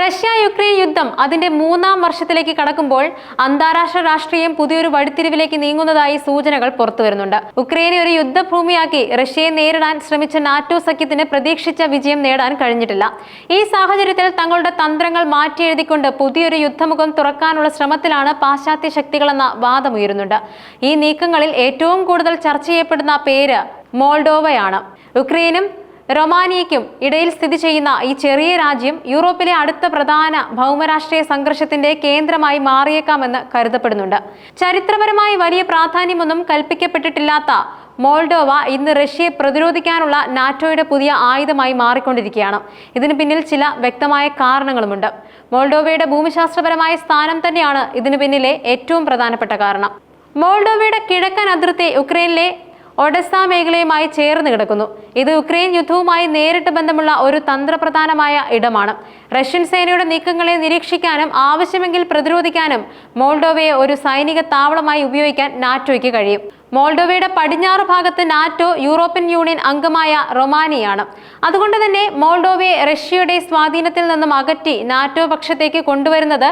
Russia Ukraine യുദ്ധം അതിന്റെ മൂന്നാം വർഷത്തിലേക്ക് കടക്കുമ്പോൾ അന്താരാഷ്ട്ര രാഷ്ട്രീയം പുതിയൊരു വഴിത്തിരിവിലേക്ക് നീങ്ങുന്നതായി സൂചനകൾ പുറത്തുവരുന്നുണ്ട് ഉക്രൈനെ ഒരു യുദ്ധഭൂമിയാക്കി റഷ്യയെ നേരിടാൻ ശ്രമിച്ച നാറ്റോ സഖ്യത്തിന് പ്രതീക്ഷിച്ച വിജയം നേടാൻ കഴിഞ്ഞിട്ടില്ല. ഈ സാഹചര്യത്തിൽ തങ്ങളുടെ തന്ത്രങ്ങൾ മാറ്റിയെഴുതിക്കൊണ്ട് പുതിയൊരു യുദ്ധമുഖം തുറക്കാനുള്ള ശ്രമത്തിലാണ് പാശ്ചാത്യ ശക്തികളെന്ന വാദമുയരുന്നുണ്ട് ഈ നീക്കങ്ങളിൽ ഏറ്റവും കൂടുതൽ ചർച്ച ചെയ്യപ്പെടുന്ന പേര് മോൾഡോവയാണ്. ഉക്രൈനും റൊമാനിയയ്ക്കും ഇടയിൽ സ്ഥിതി ചെയ്യുന്ന ഈ ചെറിയ രാജ്യം യൂറോപ്പിലെ അടുത്ത പ്രധാന ഭൗമരാഷ്ട്രീയ സംഘർഷത്തിന്റെ കേന്ദ്രമായി മാറിയേക്കാമെന്ന് കരുതപ്പെടുന്നുണ്ട്. ചരിത്രപരമായി വലിയ പ്രാധാന്യമൊന്നും കൽപ്പിക്കപ്പെട്ടിട്ടില്ലാത്ത മോൾഡോവ ഇന്ന് റഷ്യയെ പ്രതിരോധിക്കാനുള്ള നാറ്റോയുടെ പുതിയ ആയുധമായി മാറിക്കൊണ്ടിരിക്കുകയാണ്. ഇതിന് പിന്നിൽ ചില വ്യക്തമായ കാരണങ്ങളുമുണ്ട്. മോൾഡോവയുടെ ഭൂമിശാസ്ത്രപരമായ സ്ഥാനം തന്നെയാണ് ഇതിനു പിന്നിലെ ഏറ്റവും പ്രധാനപ്പെട്ട കാരണം. മോൾഡോവയുടെ കിഴക്കൻ അതിർത്തി ഉക്രൈനിലെ ഒഡസ മേഖലയുമായി ചേർന്ന് കിടക്കുന്നു. ഇത് യുക്രൈൻ യുദ്ധവുമായി നേരിട്ട് ബന്ധമുള്ള ഒരു തന്ത്രപ്രധാനമായ ഇടമാണ്. റഷ്യൻ സേനയുടെ നീക്കങ്ങളെ നിരീക്ഷിക്കാനും ആവശ്യമെങ്കിൽ പ്രതിരോധിക്കാനും മോൾഡോവയെ ഒരു സൈനിക താവളമായി ഉപയോഗിക്കാൻ നാറ്റോയ്ക്ക് കഴിയും. മോൾഡോവയുടെ പടിഞ്ഞാറ് ഭാഗത്ത് നാറ്റോ യൂറോപ്യൻ യൂണിയൻ അംഗമായ റൊമാനിയാണ്. അതുകൊണ്ട് തന്നെ മോൾഡോവയെ റഷ്യയുടെ സ്വാധീനത്തിൽ നിന്നും അകറ്റി നാറ്റോ പക്ഷത്തേക്ക് കൊണ്ടുവരുന്നത്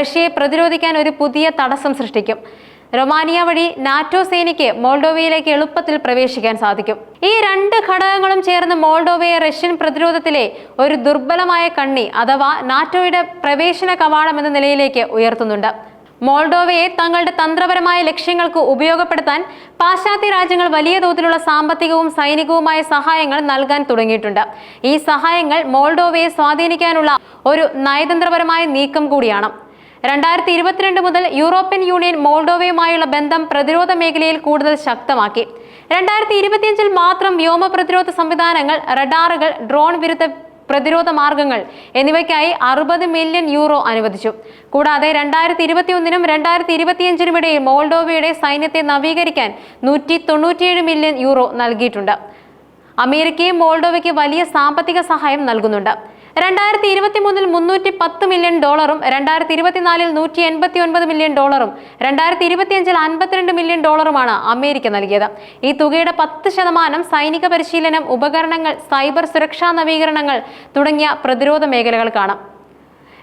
റഷ്യയെ പ്രതിരോധിക്കാൻ ഒരു പുതിയ തടസ്സം സൃഷ്ടിക്കും. റൊമാനിയ വഴി നാറ്റോ സേനയ്ക്ക് മോൾഡോവയിലേക്ക് എളുപ്പത്തിൽ പ്രവേശിക്കാൻ സാധിക്കും. ഈ രണ്ട് ഘടകങ്ങളും ചേർന്ന് മോൾഡോവയെ റഷ്യൻ പ്രതിരോധത്തിലെ ഒരു ദുർബലമായ കണ്ണി അഥവാ നാറ്റോയുടെ പ്രവേശന കവാടം എന്ന നിലയിലേക്ക് ഉയർത്തുന്നുണ്ട്. മോൾഡോവയെ തങ്ങളുടെ തന്ത്രപരമായ ലക്ഷ്യങ്ങൾക്ക് ഉപയോഗപ്പെടുത്താൻ പാശ്ചാത്യ രാജ്യങ്ങൾ വലിയ തോതിലുള്ള സാമ്പത്തികവും സൈനികവുമായ സഹായങ്ങൾ നൽകാൻ തുടങ്ങിയിട്ടുണ്ട്. ഈ സഹായങ്ങൾ മോൾഡോവയെ സ്വാധീനിക്കാനുള്ള ഒരു നയതന്ത്രപരമായ നീക്കം കൂടിയാണ്. രണ്ടായിരത്തി ഇരുപത്തിരണ്ട് മുതൽ യൂറോപ്യൻ യൂണിയൻ മോൾഡോവയുമായുള്ള ബന്ധം പ്രതിരോധ മേഖലയിൽ കൂടുതൽ ശക്തമാക്കി. രണ്ടായിരത്തി ഇരുപത്തിയഞ്ചിൽ മാത്രം വ്യോമ പ്രതിരോധ സംവിധാനങ്ങൾ റഡാറുകൾ ഡ്രോൺ വിരുദ്ധ പ്രതിരോധ മാർഗങ്ങൾ എന്നിവയ്ക്കായി അറുപത് മില്യൺ യൂറോ അനുവദിച്ചു. കൂടാതെ രണ്ടായിരത്തി ഇരുപത്തിയൊന്നിനും രണ്ടായിരത്തി ഇരുപത്തിയഞ്ചിനും ഇടയിൽ മോൾഡോവയുടെ സൈന്യത്തെ നവീകരിക്കാൻ നൂറ്റി തൊണ്ണൂറ്റിയേഴ് മില്യൺ യൂറോ നൽകിയിട്ടുണ്ട്. അമേരിക്കയും മോൾഡോവയ്ക്ക് വലിയ സാമ്പത്തിക സഹായം നൽകുന്നുണ്ട്. രണ്ടായിരത്തി ഇരുപത്തി മൂന്നിൽ മുന്നൂറ്റി പത്ത് മില്യൺ ഡോളറും രണ്ടായിരത്തി ഇരുപത്തിനാലിൽ നൂറ്റി എൺപത്തി ഒൻപത് മില്യൺ ഡോളറും രണ്ടായിരത്തി ഇരുപത്തിയഞ്ചിൽ അൻപത്തിരണ്ട് മില്യൺ ഡോളറുമാണ് അമേരിക്ക നൽകിയത്. ഈ തുകയുടെ പത്ത് ശതമാനം സൈനിക പരിശീലനം ഉപകരണങ്ങൾ സൈബർ സുരക്ഷാ നവീകരണങ്ങൾ തുടങ്ങിയ പ്രതിരോധ മേഖലകൾക്കാണ്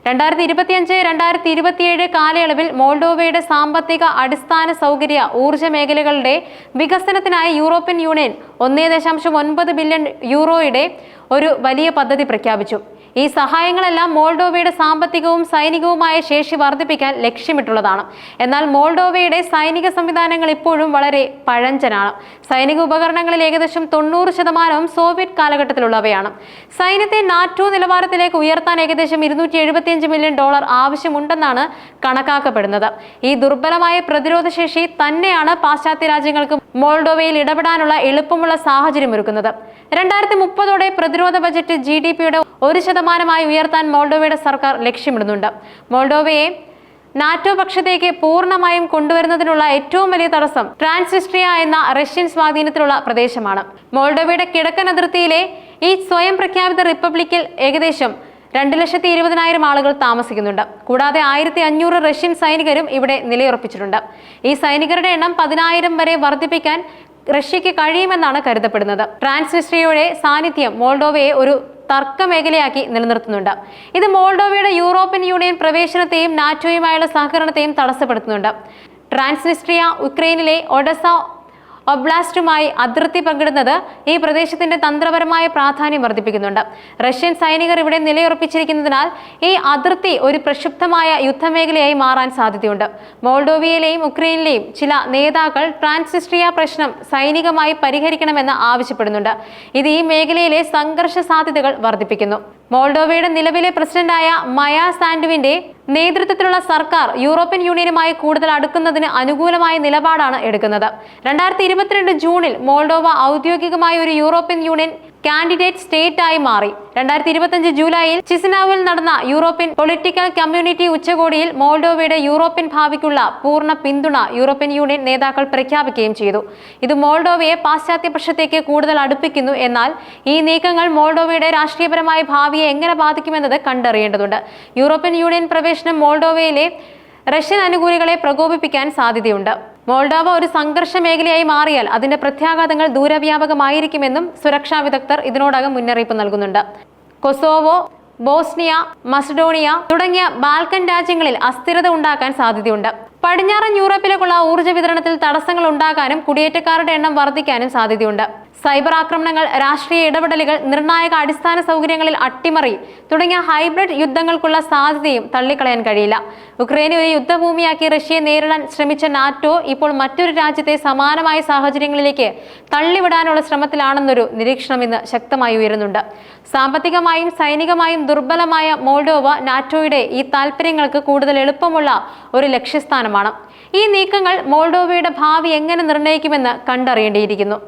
രണ്ടായിരത്തി ഇരുപത്തിയഞ്ച് രണ്ടായിരത്തി ഇരുപത്തിയേഴ് കാലയളവിൽ മോൾഡോവയുടെ സാമ്പത്തിക അടിസ്ഥാന സൗകര്യ ഊർജ മേഖലകളുടെ വികസനത്തിനായി യൂറോപ്യൻ യൂണിയൻ ഒന്നേ ദശാംശം ഒൻപത് ബില്യൺ യൂറോയുടെ ഒരു വലിയ പദ്ധതി പ്രഖ്യാപിച്ചു. ഈ സഹായങ്ങളെല്ലാം മോൾഡോവയുടെ സാമ്പത്തികവും സൈനികവുമായ ശേഷി വർദ്ധിപ്പിക്കാൻ ലക്ഷ്യമിട്ടുള്ളതാണ്. എന്നാൽ മോൾഡോവയുടെ സൈനിക സംവിധാനങ്ങൾ ഇപ്പോഴും വളരെ പഴഞ്ചനാണ്. സൈനിക ഉപകരണങ്ങളിൽ ഏകദേശം തൊണ്ണൂറ് ശതമാനവും സോവിയറ്റ് കാലഘട്ടത്തിലുള്ളവയാണ്. സൈന്യത്തെ നാറ്റോ നിലവാരത്തിലേക്ക് ഉയർത്താൻ ഏകദേശം ഇരുന്നൂറ്റി എഴുപത്തിയഞ്ച് മില്യൺ ഡോളർ ആവശ്യമുണ്ടെന്നാണ് കണക്കാക്കപ്പെടുന്നത്. ഈ ദുർബലമായ പ്രതിരോധ ശേഷി തന്നെയാണ് പാശ്ചാത്യ രാജ്യങ്ങൾക്ക് മോൾഡോവയിൽ ഇടപെടാനുള്ള എളുപ്പമുള്ള സാഹചര്യം ഒരുക്കുന്നത്. രണ്ടായിരത്തി മുപ്പതോടെ പ്രതിരോധ ബജറ്റ് ജി ഡി പിയുടെ ഒരു ശതമാനമായി ഉയർത്താൻ മോൾഡോവയുടെ സർക്കാർ ലക്ഷ്യമിടുന്നുണ്ട്. മോൾഡോവയെ നാറ്റോ പക്ഷത്തേക്ക് പൂർണമായും കൊണ്ടുവരുന്നതിനുള്ള ഏറ്റവും വലിയ തടസ്സം ട്രാൻസിസ്ട്രിയ എന്ന റഷ്യൻ സ്വാധീനത്തിലുള്ള പ്രദേശമാണ്. മോൾഡോവയുടെ കിഴക്കൻ അതിർത്തിയിലെ ഈ സ്വയം പ്രഖ്യാപിത റിപ്പബ്ലിക്കിൽ ഏകദേശം രണ്ട് ലക്ഷത്തി ഇരുപതിനായിരം ആളുകൾ താമസിക്കുന്നുണ്ട്. കൂടാതെ ആയിരത്തി അഞ്ഞൂറ് റഷ്യൻ സൈനികരും ഇവിടെ നിലയുറപ്പിച്ചിട്ടുണ്ട്. ഈ സൈനികരുടെ എണ്ണം പതിനായിരം വരെ വർദ്ധിപ്പിക്കാൻ റഷ്യയ്ക്ക് കഴിയുമെന്നാണ് കരുതപ്പെടുന്നത്. ട്രാൻസ്നിസ്ട്രിയയുടെ സാന്നിധ്യം മോൾഡോവയെ ഒരു തർക്ക മേഖലയാക്കി നിലനിർത്തുന്നുണ്ട്. ഇത് മോൾഡോവയുടെ യൂറോപ്യൻ യൂണിയൻ പ്രവേശനത്തെയും നാറ്റോയുമായുള്ള സഹകരണത്തെയും തടസ്സപ്പെടുത്തുന്നുണ്ട്. ട്രാൻസ്നിസ്ട്രിയ ഉക്രൈനിലെ ഒഡസ ഒബ്ലാസ്റ്റുമായി അതിർത്തി പങ്കിടുന്നത് ഈ പ്രദേശത്തിന്റെ തന്ത്രപരമായ പ്രാധാന്യം വർദ്ധിപ്പിക്കുന്നുണ്ട്. റഷ്യൻ സൈനികർ ഇവിടെ നിലയുറപ്പിച്ചിരിക്കുന്നതിനാൽ ഈ അതിർത്തി ഒരു പ്രക്ഷുബ്ധമായ യുദ്ധമേഖലയായി മാറാൻ സാധ്യതയുണ്ട്. മോൾഡോവിയയിലെയും ഉക്രൈനിലെയും ചില നേതാക്കൾ ട്രാൻസിസ്ട്രിയ പ്രശ്നം സൈനികമായി പരിഹരിക്കണമെന്ന് ആവശ്യപ്പെടുന്നുണ്ട്. ഇത് ഈ മേഖലയിലെ സംഘർഷ സാധ്യതകൾ വർദ്ധിപ്പിക്കുന്നു. മോൾഡോവയുടെ നിലവിലെ പ്രസിഡന്റായ മയ സാൻഡുവിന്റെ നേതൃത്വത്തിലുള്ള സർക്കാർ യൂറോപ്യൻ യൂണിയനുമായി കൂടുതൽ അടുക്കുന്നതിന് അനുകൂലമായ നിലപാടാണ് എടുക്കുന്നത്. രണ്ടായിരത്തി ജൂണിൽ മോൾഡോവ ഔദ്യോഗികമായി ഒരു യൂറോപ്യൻ യൂണിയൻ കാൻഡിഡേറ്റ് സ്റ്റേറ്റ് ആയി മാറി. രണ്ടായിരത്തി ഇരുപത്തിയഞ്ച് ജൂലൈയിൽ ചിസിനാവിൽ നടന്ന യൂറോപ്യൻ പൊളിറ്റിക്കൽ കമ്മ്യൂണിറ്റി ഉച്ചകോടിയിൽ മോൾഡോവയുടെ യൂറോപ്യൻ ഭാവിക്കുള്ള പൂർണ പിന്തുണ യൂറോപ്യൻ യൂണിയൻ നേതാക്കൾ പ്രഖ്യാപിക്കുകയും ചെയ്തു. ഇത് മോൾഡോവയെ പാശ്ചാത്യ പക്ഷത്തേക്ക് കൂടുതൽ അടുപ്പിക്കുന്നു എന്നാൽ ഈ നീക്കങ്ങൾ മോൾഡോവയുടെ രാഷ്ട്രീയപരമായ ഭാവിയെ എങ്ങനെ ബാധിക്കുമെന്നത് കണ്ടറിയേണ്ടതുണ്ട്. യൂറോപ്യൻ യൂണിയൻ പ്രവേശനം മോൾഡോവയിലെ റഷ്യൻ അനുകൂലികളെ പ്രകോപിപ്പിക്കാൻ സാധ്യതയുണ്ട്. മോൾഡോവ ഒരു സംഘർഷ മേഖലയായി മാറിയാൽ അതിന്റെ പ്രത്യാഘാതങ്ങൾ ദൂരവ്യാപകമായിരിക്കുമെന്നും സുരക്ഷാ വിദഗ്ധർ ഇതിനോടകം മുന്നറിയിപ്പ് നൽകുന്നുണ്ട്. കൊസോവോ ബോസ്നിയ മസ്ഡോണിയ തുടങ്ങിയ ബാൽക്കൻ രാജ്യങ്ങളിൽ അസ്ഥിരത ഉണ്ടാക്കാൻ സാധ്യതയുണ്ട്. പടിഞ്ഞാറൻ യൂറോപ്പിലേക്കുള്ള ഊർജ വിതരണത്തിൽ തടസ്സങ്ങൾ ഉണ്ടാകാനും കുടിയേറ്റക്കാരുടെ എണ്ണം വർദ്ധിക്കാനും സാധ്യതയുണ്ട്. സൈബർ ആക്രമണങ്ങൾ രാഷ്ട്രീയ ഇടപെടലുകൾ നിർണായക അടിസ്ഥാന സൗകര്യങ്ങളിൽ അട്ടിമറി തുടങ്ങിയ ഹൈബ്രിഡ് യുദ്ധങ്ങൾക്കുള്ള സാധ്യതയും തള്ളിക്കളയാൻ കഴിയില്ല. ഉക്രൈനെ ഒരു യുദ്ധഭൂമിയാക്കി റഷ്യയെ നേരിടാൻ ശ്രമിച്ച നാറ്റോ ഇപ്പോൾ മറ്റൊരു രാജ്യത്തെ സമാനമായ സാഹചര്യങ്ങളിലേക്ക് തള്ളിവിടാനുള്ള ശ്രമത്തിലാണെന്നൊരു നിരീക്ഷണം ഇന്ന് ശക്തമായി ഉയരുന്നുണ്ട്. സാമ്പത്തികമായും സൈനികമായും ദുർബലമായ മോൾഡോവ നാറ്റോയുടെ ഈ താൽപ്പര്യങ്ങൾക്ക് കൂടുതൽ എളുപ്പമുള്ള ഒരു ലക്ഷ്യസ്ഥാനമാണ്. ഈ നീക്കങ്ങൾ മോൾഡോവയുടെ ഭാവി എങ്ങനെ നിർണയിക്കുമെന്ന് കണ്ടറിയേണ്ടിയിരിക്കുന്നു.